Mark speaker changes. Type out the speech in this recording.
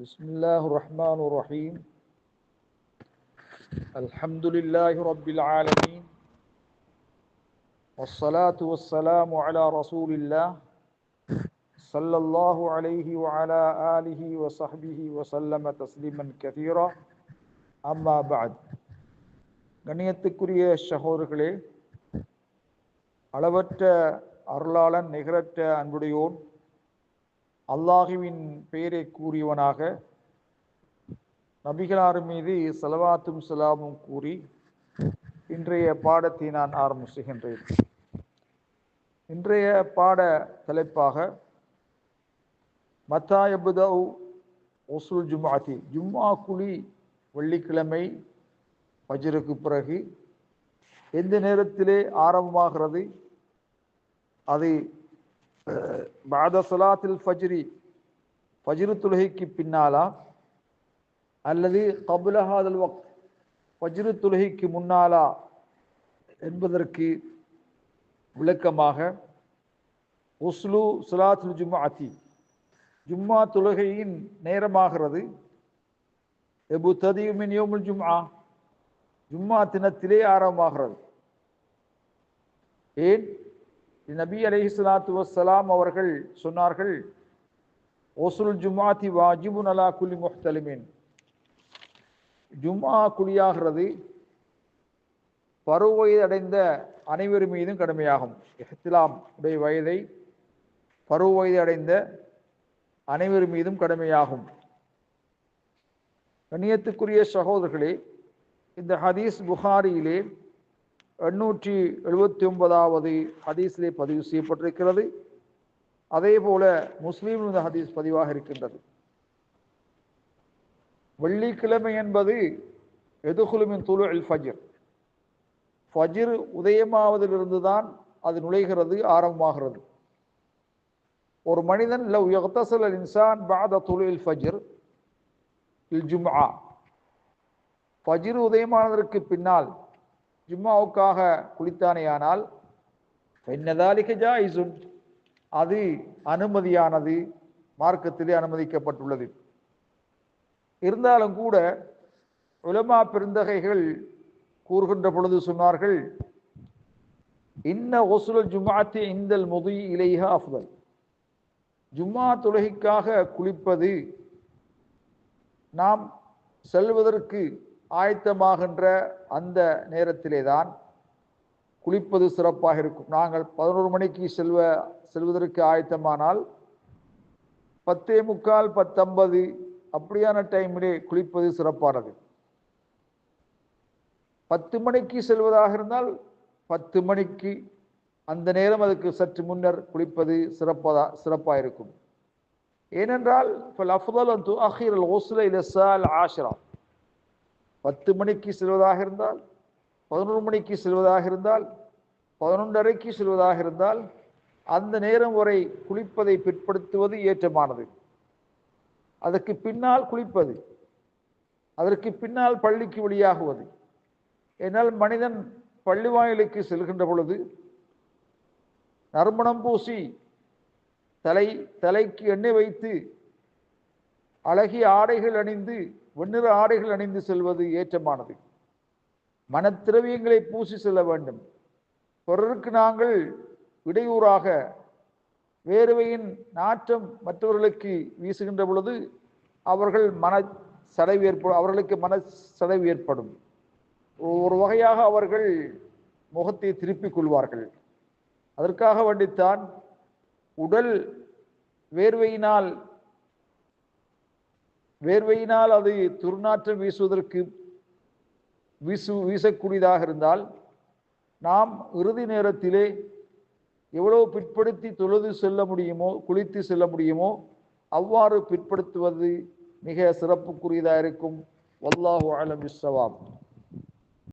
Speaker 1: بسم الله الرحمن الرحيم الحمد لله رب العالمين والصلاة والسلام على رسول الله صلى الله عليه وعلى آله وصحبه وسلم تسليما كثيرا أما بعد கண்ணியத்துக்குரிய சகோதரர்களே அளவற்ற அருளாளன் நிகரற்ற அன்புடையோன் அல்லாஹுவின் பெயரை கூறியவனாக நபிகளார் மீது செலவாத்தும் செலாவும் கூறி இன்றைய பாடத்தை நான் ஆரம்பிச்சுகின்றேன். இன்றைய பாட தலைப்பாக மத்தாயபுதவ் ஒசுல் ஜும்மாத்தி ஜும்மா குழி வெள்ளிக்கிழமை பஜருக்கு பிறகு எந்த நேரத்திலே ஆரம்பமாகிறது? அது பாத சொலாத்தில் ஃபஜ்ரி ஃபஜ்ரு தொழுகைக்கு பின்னாலா? அல்லது கபுலஹாதல் வக்த் ஃபஜ்ரு தொழுகைக்கு முன்னாலா? என்பதற்கு விளக்கமாக உஸ்லு சுலாத்துல் ஜும்மாத்தி ஜும்மா தொழுகையின் நேரமாகிறது. எபு ததியுமின் யோமுல் ஜும்ஆ ஜும்மா தினத்திலே ஆரம்பமாகிறது. ஏன்? நபி அலஹி சலாத்து வசலாம் அவர்கள் சொன்னார்கள் ஒசுல் ஜும்மாத்தி வாஜிபுன் அலா குலி முஹ்தலிமின். ஜும்மா குழியாகிறது பருவ வயது அடைந்த அனைவர் மீதும் கடமையாகும். இஹ்திலாம் உடைய வயதை பருவ வயது அடைந்த அனைவர் மீதும் கடமையாகும். கண்ணியத்துக்குரிய சகோதரர்களே இந்த ஹதீஸ் புகாரியிலே எண்ணூற்றி எழுபத்தி ஒன்பதாவது ஹதீஸிலே பதிவு செய்யப்பட்டிருக்கிறது. அதே போல முஸ்லீம் இந்த ஹதீஸ் பதிவாக இருக்கின்றது. வெள்ளிக்கிழமை என்பது எதுகுலுமின் துளு அல் ஃபஜிர். ஃபஜிர் உதயமாவதிலிருந்து தான் அது நுழைகிறது ஆரம்பமாகிறது. ஒரு மனிதன் லவ் யக்தசல் அல் இன்சான் பாத துளு இல் ஃபஜிர் இல் ஜும்ஆ. ஃபஜிர் உதயமானதற்கு பின்னால் ஜும்மாவுக்காக குளித்தானேயானால் என்னதாலிக்க ஜாயிசுன் அது அனுமதியானது மார்க்கத்திலே அனுமதிக்கப்பட்டுள்ளது. இருந்தாலும் கூட உலமா பெருந்தகைகள் கூறுகின்ற பொழுது சொன்னார்கள் இன்ன ஒசுலல் ஜுமாத்தி இந்தல் முதி இலைஹா அஃதல். ஜும்மா தொழுகைக்காக குளிப்பது நாம் செல்வதற்கு ஆயத்தமாகின்ற அந்த நேரத்திலே தான் குளிப்பது சிறப்பாக இருக்கும். நாங்கள் பதினோரு மணிக்கு செல்வ செல்வதற்கு ஆயத்தமானால் பத்தே முக்கால் பத்தொன்பது அப்படியான டைமிலே குளிப்பது சிறப்பானது. பத்து மணிக்கு செல்வதாக இருந்தால் பத்து மணிக்கு அந்த நேரம் அதுக்கு சற்று முன்னர் குளிப்பது சிறப்பதா சிறப்பாக இருக்கும் ஏனென்றால் ஆஷிரா பத்து மணிக்கு செல்வதாக இருந்தால் பதினொரு மணிக்கு செல்வதாக இருந்தால் பதினொன்றரைக்கு செல்வதாக இருந்தால் அந்த நேரம் வரை குளிப்பதை பிற்படுத்துவது ஏற்றமானது. அதற்கு பின்னால் குளிப்பது அதற்கு பின்னால் பள்ளிக்கு வெளியாகுவது. என்னால் மனிதன் பள்ளி வாயிலுக்கு செல்கின்ற பொழுது நறுமணம் பூசி தலை தலைக்கு எண்ணெய் வைத்து அழகிய ஆடைகள் அணிந்து வெண்ணிற ஆடைகள் அணிந்து செல்வது ஏற்றமானது. மனத்திரவியங்களை பூசி செல்ல வேண்டும். பிறருக்கு நாங்கள் இடையூறாக வேர்வையின் நாற்றம் மற்றவர்களுக்கு வீசுகின்ற பொழுது அவர்கள் மன சடைவு ஏற்படும் அவர்களுக்கு மன சடைவு ஏற்படும். ஒரு வகையாக அவர்கள் முகத்தை திருப்பிக் கொள்வார்கள். அதற்காக வேண்டித்தான் உடல் வேர்வையினால் வேர்வையினால் அது துர்நாற்றம் வீசுவதற்கு வீசு வீசக்கூடியதாக இருந்தால் நாம் இறுதி நேரத்திலே எவ்வளவு பிற்படுத்தி தொழுது செல்ல முடியுமோ குளித்து செல்ல முடியுமோ அவ்வாறு பிற்படுத்துவது மிக சிறப்புக்குரியதாக இருக்கும். வல்லாஹு அலம் இஸ்ஸவாப்